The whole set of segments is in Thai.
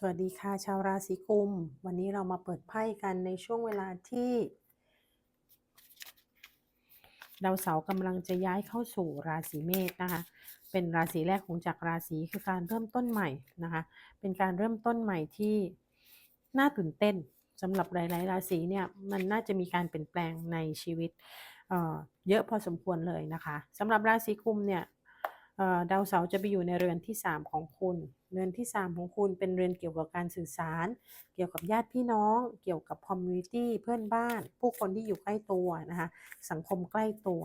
สวัสดีค่ะชาวราศีกุม วันนี้เรามาเปิดไพ่กันในช่วงเวลาที่ดาวเสาร์กำลังจะย้ายเข้าสู่ราศีเมษนะคะ เป็นราศีแรกของจักรราศีคือการเริ่มต้นใหม่นะคะ เป็นการเริ่มต้นใหม่ที่น่าตื่นเต้นสำหรับหลาย ๆ ราศีเนี่ยมันน่าจะมีการเปลี่ยนแปลงในชีวิตเเยอะพอสมควรเลยนะคะสำหรับราศีกุมเนี่ยดาวเสาร์จะไปอยู่ในเรือนที่ 3 ของคุณ เรือนที่ 3 ของคุณเป็นเรือนเกี่ยวกับการสื่อสาร เกี่ยวกับญาติพี่น้อง เกี่ยวกับคอมมูนิตี้เพื่อนบ้าน ผู้คนที่อยู่ใกล้ตัวนะคะสังคมใกล้ตัว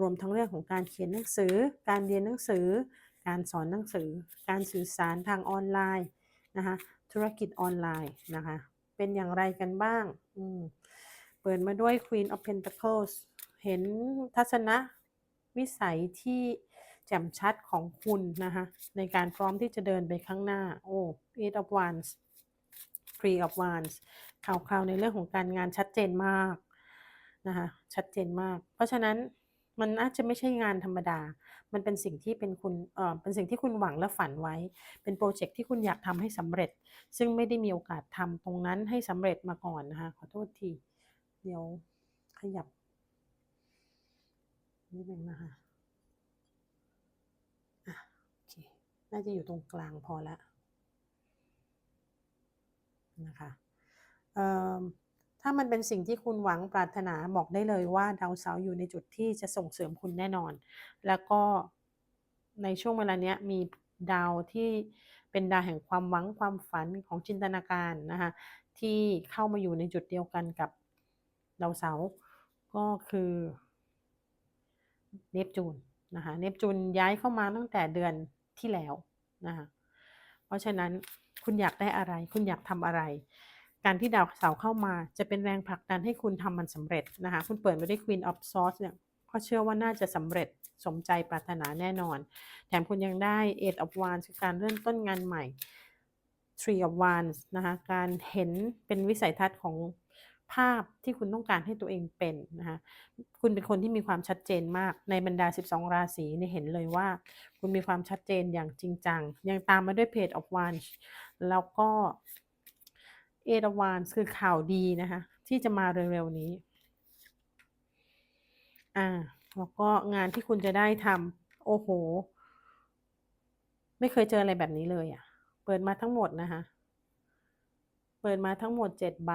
รวมทั้งเรื่องของการเขียนหนังสือ การเรียนหนังสือ การสอนหนังสือ การสื่อสารทางออนไลน์นะคะธุรกิจออนไลน์นะคะเป็นอย่างไรกันบ้างเปิดมาด้วย Queen of Pentacles เห็นทัศนะวิสัยที่ แจ่มชัดของคุณนะคะในการพร้อมที่จะเดินไปข้างหน้า โอ้ Eight of Wands Three of Wands ข่าวคราวในเรื่องของการงานชัดเจนมากนะคะชัดเจนมาก เพราะฉะนั้นมันอาจจะไม่ใช่งานธรรมดา มันเป็นสิ่งที่เป็นคุณเอ่อเป็นสิ่งที่คุณหวังและฝันไว้ เป็นโปรเจกต์ที่คุณอยากทำให้สำเร็จ ซึ่งไม่ได้มีโอกาสทำตรงนั้นให้สำเร็จมาก่อนนะคะ ขอโทษที เดี๋ยวขยับนิดนึงนะคะโอเค น่าจะอยู่ตรงกลางพอแล้วนะคะถ้ามันเป็นสิ่งที่คุณหวังปรารถนาบอกได้เลยว่าดาวเสาร์อยู่ในจุดที่จะส่งเสริมคุณแน่นอน แล้วก็ในช่วงเวลาเนี้ยมีดาวที่เป็นดาวแห่งความหวังความฝันของจินตนาการนะคะที่เข้ามาอยู่ในจุดเดียวกันกับดาวเสาร์ก็คือเนปจูนนะคะเนปจูนย้ายเข้ามาตั้งแต่เดือน ที่แล้วนะคะเพราะฉะนั้นคุณอยากได้อะไร คุณอยากทำอะไร การที่ดาวเสาร์เข้ามาจะเป็นแรงผลักดันให้คุณทำมันสำเร็จนะคะคุณเปิดมาได้ Queen of Swords เนี่ยก็เชื่อว่าน่าจะสำเร็จสมใจปรารถนาแน่นอน แถมคุณยังได้ Eight of Wands คือการเริ่มต้นงานใหม่ Three of Wands นะคะการเห็นเป็นวิสัยทัศน์ของ ภาพที่คุณต้องการให้ตัวเองเป็นนะคะคุณเป็นคนที่มีความชัดเจนมากในบรรดา 12 ราศีเนี่ยเห็นเลยว่า คุณมีความชัดเจนอย่างจริงจัง ยังตามมาด้วย Page of Wands แล้วก็ Eight of Wands คือข่าวดีนะคะที่จะมาเร็วๆนี้อ่าแล้วก็งานที่คุณจะได้ทำโอ้โห ไม่เคยเจออะไรแบบนี้เลยอะ่ะ เปิดมาทั้งหมดนะคะ เปิดมาทั้งหมด7ใบ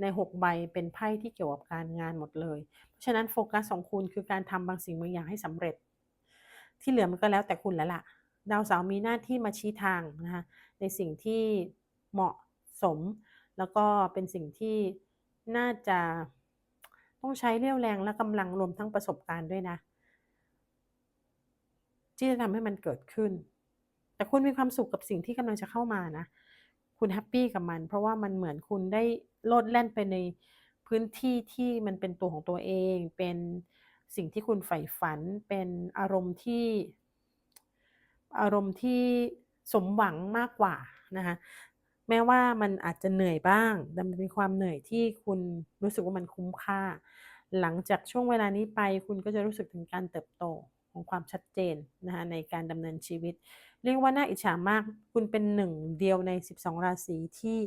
ใน 6 ใบเป็นไพ่ที่เกี่ยวกับการงานหมดเลย เพราะฉะนั้นโฟกัสของคุณคือการทำบางสิ่งบางอย่างให้สำเร็จ ที่เหลือมันก็แล้วแต่คุณแล้วล่ะ ดาวเสาร์มีหน้าที่มาชี้ทางนะคะในสิ่งที่เหมาะสม แล้วก็เป็นสิ่งที่น่าจะต้องใช้เรี่ยวแรงและกำลังรวมทั้งประสบการณ์ด้วยนะ ที่จะทำให้มันเกิดขึ้น แต่คุณมีความสุขกับสิ่งที่กำลังจะเข้ามานะ คุณแฮปปี้กับมัน เพราะว่ามันเหมือนคุณได้โลดแล่นไปในพื้นที่ที่มันเป็นตัวของตัวเอง เป็นสิ่งที่คุณใฝ่ฝัน เป็นอารมณ์ที่ อารมณ์ที่สมหวังมากกว่านะคะแม้ว่ามันอาจจะเหนื่อยบ้าง แต่มันเป็นความเหนื่อยที่คุณรู้สึกว่ามันคุ้มค่า หลังจากช่วงเวลานี้ไป คุณก็จะรู้สึกถึงการเติบโตของความชัดเจนนะคะในการดำเนินชีวิต เรียกว่าน่าอิจฉามาก คุณเป็นหนึ่งเดียวใน 12 ราศีที่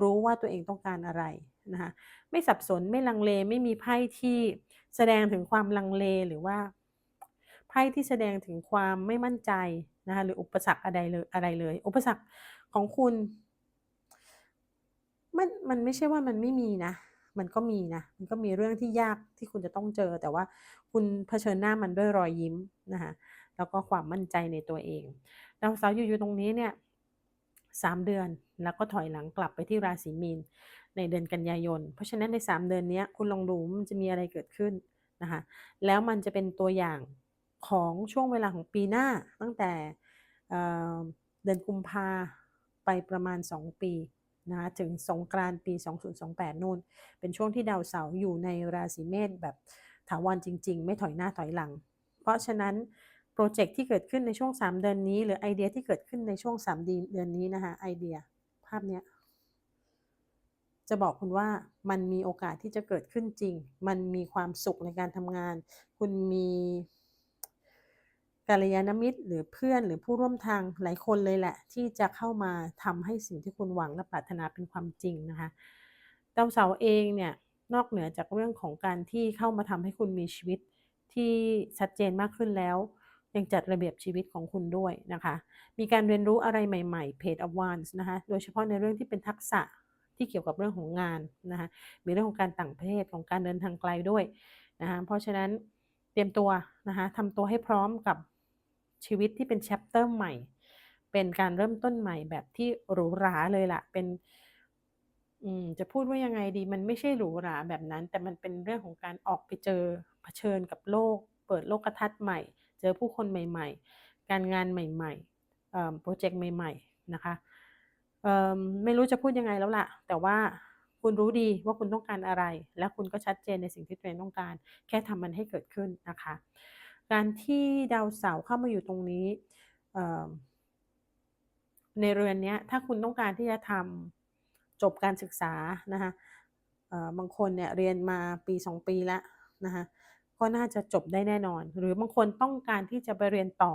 รู้ว่าตัวเองต้องการอะไรนะคะไม่สับสนไม่ลังเลไม่มีไพ่ที่แสดงถึงความลังเลหรือว่า ไพ่ที่แสดงถึงความไม่มั่นใจนะคะหรืออุปสรรคอะไรเลยอะไรเลย อุปสรรคของคุณมันมันไม่ใช่ว่ามันไม่มีนะ มันก็มีนะ มันก็มีเรื่องที่ยากที่คุณจะต้องเจอ แต่ว่าคุณเผชิญหน้ามันด้วยรอยยิ้มนะคะ แล้วก็ความมั่นใจในตัวเองดาวเสาร์อยู่ตรงนี้เนี่ยสามเดือนแล้วก็ถอยหลังกลับไปที่ราศีมีนในเดือนกันยายน เพราะฉะนั้นในสามเดือนนี้คุณลองดูมันจะมีอะไรเกิดขึ้นนะคะแล้วมันจะเป็นตัวอย่างของช่วงเวลาของปีหน้าตั้งแต่เเดือนกุมภาไปประมาณ 2 ปีนะคะถึงสงกรานต์ปี 2028 นู่น เป็นช่วงที่ดาวเสาร์อยู่ในราศีเมษแบบถาวรจริง ๆ ไม่ถอยหน้าถอยหลัง เพราะฉะนั้น โปรเจกต์ที่เกิดขึ้นในช่วง 3 เดือนนี้ หรือไอเดียที่เกิดขึ้นในช่วง 3 เดือนนี้นะคะไอเดียภาพเนี้ยจะบอกคุณว่ามันมีโอกาสที่จะเกิดขึ้นจริง มันมีความสุขในการทำงาน คุณมีกัลยาณมิตร หรือเพื่อนหรือผู้ร่วมทางหลายคนเลยแหละ ที่จะเข้ามาทำให้สิ่งที่คุณหวังและปรารถนาเป็นความจริงนะคะดาวเสาร์เองเนี่ยนอกเหนือจากเรื่องของการที่เข้ามาทำให้คุณมีชีวิตที่ชัดเจนมากขึ้นแล้ว ยังจัดระเบียบชีวิตของคุณด้วยนะคะ มีการเรียนรู้อะไรใหม่ๆ Page of Wands นะคะ โดยเฉพาะในเรื่องที่เป็นทักษะที่เกี่ยวกับเรื่องของงานนะคะ มีเรื่องของการต่างประเทศของการเดินทางไกลด้วยนะคะ เพราะฉะนั้นเตรียมตัวนะคะทำตัวให้พร้อมกับชีวิตที่เป็นแชปเตอร์ใหม่ เป็นการเริ่มต้นใหม่แบบที่หรูหราเลยล่ะ เป็นจะพูดว่ายังไงดี มันไม่ใช่หรูหราแบบนั้น แต่มันเป็นเรื่องของการออกไปเจอเผชิญกับโลก เปิดโลกทัศน์ใหม่ เจอผู้คนใหม่ ๆ การงานใหม่ๆโปรเจกต์ใหม่ ๆ นะคะไม่รู้จะพูดยังไงแล้วล่ะ แต่ว่าคุณรู้ดีว่าคุณต้องการอะไร และคุณก็ชัดเจนในสิ่งที่ตัวเองต้องการ แค่ทำมันให้เกิดขึ้นนะคะ การที่ดาวเสาร์เข้ามาอยู่ตรงนี้ในเรือนนี้ถ้าคุณต้องการที่จะทำจบการศึกษานะคะบางคนเนี่ยเรียนมาปี 2 ปีแล้วนะคะ ก็น่าจะจบได้แน่นอน หรือบางคนต้องการที่จะไปเรียนต่อ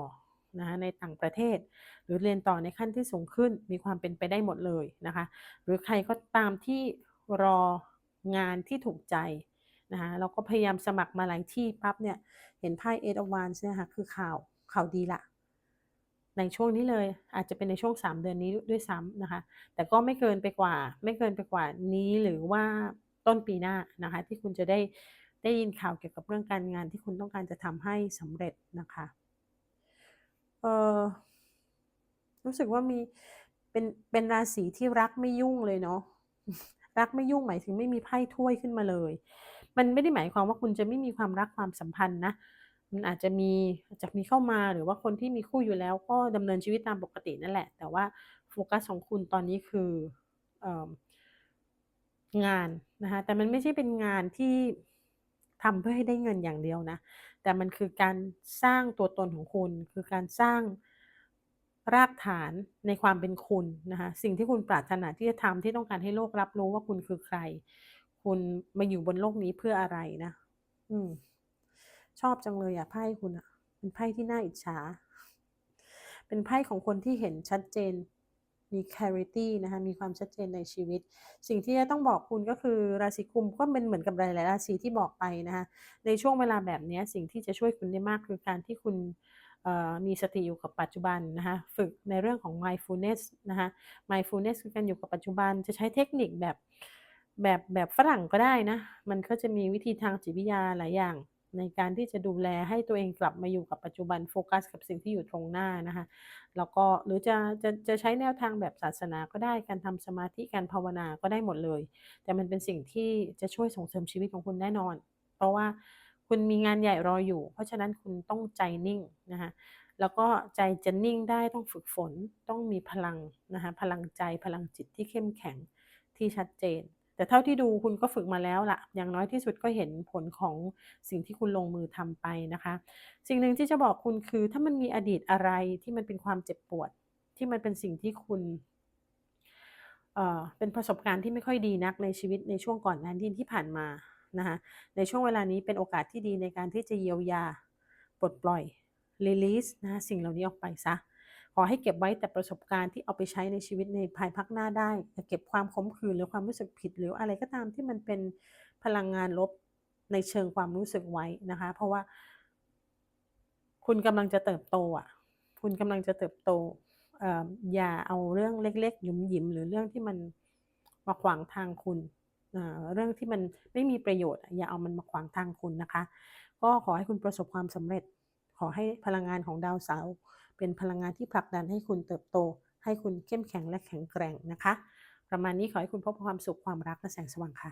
นะคะในต่างประเทศ หรือเรียนต่อในขั้นที่สูงขึ้นมีความเป็นไปได้หมดเลยนะคะ หรือใครก็ตามที่รองานที่ถูกใจนะคะเราก็พยายามสมัครมาหลายที่ปั๊บเนี่ยเห็นไพ่ Eight of Wands เนี่ยค่ะคือข่าวข่าวดีละในช่วงนี้เลยอาจจะเป็นในช่วง 3 เดือนนี้ด้วยซ้ำนะคะ แต่ก็ไม่เกินไปกว่า ไม่เกินไปกว่านี้หรือว่าต้นปีหน้านะคะ ที่คุณจะได้ ได้ยินข่าวเกี่ยวกับเรื่องการงานที่คุณต้องการจะทำให้สำเร็จนะคะเออรู้สึกว่ามีเป็นเป็นราศีที่รักไม่ยุ่งเลยเนาะรักไม่ยุ่งหมายถึงไม่มีไพ่ถ้วยขึ้นมาเลย มันไม่ได้หมายความว่าคุณจะไม่มีความรักความสัมพันธ์นะ มันอาจจะมีอาจจะมีเข้ามาหรือว่าคนที่มีคู่อยู่แล้ว ก็ดำเนินชีวิตตามปกตินั่นแหละ แต่ว่าโฟกัสของคุณตอนนี้คืออองานนะคะ แต่มันไม่ใช่เป็นงานที่ ทำเพื่อให้ได้เงินอย่างเดียวนะ แต่มันคือการสร้างตัวตนของคุณ คือการสร้างรากฐานในความเป็นคุณนะคะสิ่งที่คุณปรารถนาที่จะทำที่ต้องการให้โลกรับรู้ว่าคุณคือใคร คุณมาอยู่บนโลกนี้เพื่ออะไรนะ อืม ชอบจังเลยอะไพ่คุณอะเป็นไพ่ที่น่าอิจฉา เป็นไพ่ของคนที่เห็นชัดเจน มี clarity นะคะมีความชัดเจนในชีวิต สิ่งที่จะต้องบอกคุณก็คือราศีกุมก็เป็นเหมือนกับหลายๆราศีที่บอกไปนะคะในช่วงเวลาแบบนี้สิ่งที่จะช่วยคุณได้มากคือการที่คุณมีสติอยู่กับปัจจุบันนะคะฝึกในเรื่องของ mindfulness นะคะ mindfulness คือการอยู่กับปัจจุบันจะใช้เทคนิคแบบแบบแบบฝรั่งก็ได้นะ มันก็จะมีวิธีทางจิตวิทยาหลายอย่าง ในการที่จะดูแลให้ตัวเองกลับมาอยู่กับปัจจุบันโฟกัสกับสิ่งที่อยู่ตรงหน้านะคะแล้วก็หรือจะจะจะใช้แนวทางแบบศาสนาก็ได้การทำสมาธิการภาวนาก็ได้หมดเลย แต่มันเป็นสิ่งที่จะช่วยส่งเสริมชีวิตของคุณแน่นอน เพราะว่าคุณมีงานใหญ่รออยู่ เพราะฉะนั้นคุณต้องใจนิ่งนะคะแล้วก็ใจจะนิ่งได้ต้องฝึกฝนต้องมีพลังนะคะพลังใจพลังจิตที่เข้มแข็งที่ชัดเจน แต่เท่าที่ดูคุณก็ฝึกมาแล้วละอย่างน้อยที่สุดก็เห็นผลของสิ่งที่คุณลงมือทำไปนะคะ สิ่งหนึ่งที่จะบอกคุณคือ ถ้ามันมีอดีตอะไรที่มันเป็นความเจ็บปวด ที่มันเป็นสิ่งที่คุณเอ่อเป็นประสบการณ์ที่ไม่ค่อยดีนักในชีวิตในช่วงก่อนหน้านี้ที่ผ่านมานะคะในช่วงเวลานี้เป็นโอกาสที่ดีในการที่จะเยียวยาปลดปล่อย release นะสิ่งเหล่านี้ออกไปซะ อให้เก็บไว้แต่ประสบการณ์ที่เอาไปใช้ในชีวิตในภายภาคหน้าได้อย่าเก็บความขมขื่นหรือความรู้สึกผิด หรืออะไรก็ตามที่มันเป็นพลังงานลบในเชิงความรู้สึกไว้นะคะ เพราะว่า คุณกำลังจะเติบโตอะ คุณกำลังจะเติบโตออย่าเอาเรื่องเล็กๆหยุมหยิมหรือเรื่องที่มันมาขวางทางคุณเรื่องที่มันไม่มีประโยชน์ อย่าเอามันมาขวางทางคุณนะคะ ก็ขอให้คุณประสบความสำเร็จ ขอให้พลังงานของดาวเสาร์ เป็นพลังงานที่ผลักดันให้คุณเติบโต ให้คุณเข้มแข็งและแข็งแกร่งนะคะ ประมาณนี้ขอให้คุณพบความสุขความรักและแสงสว่างค่ะ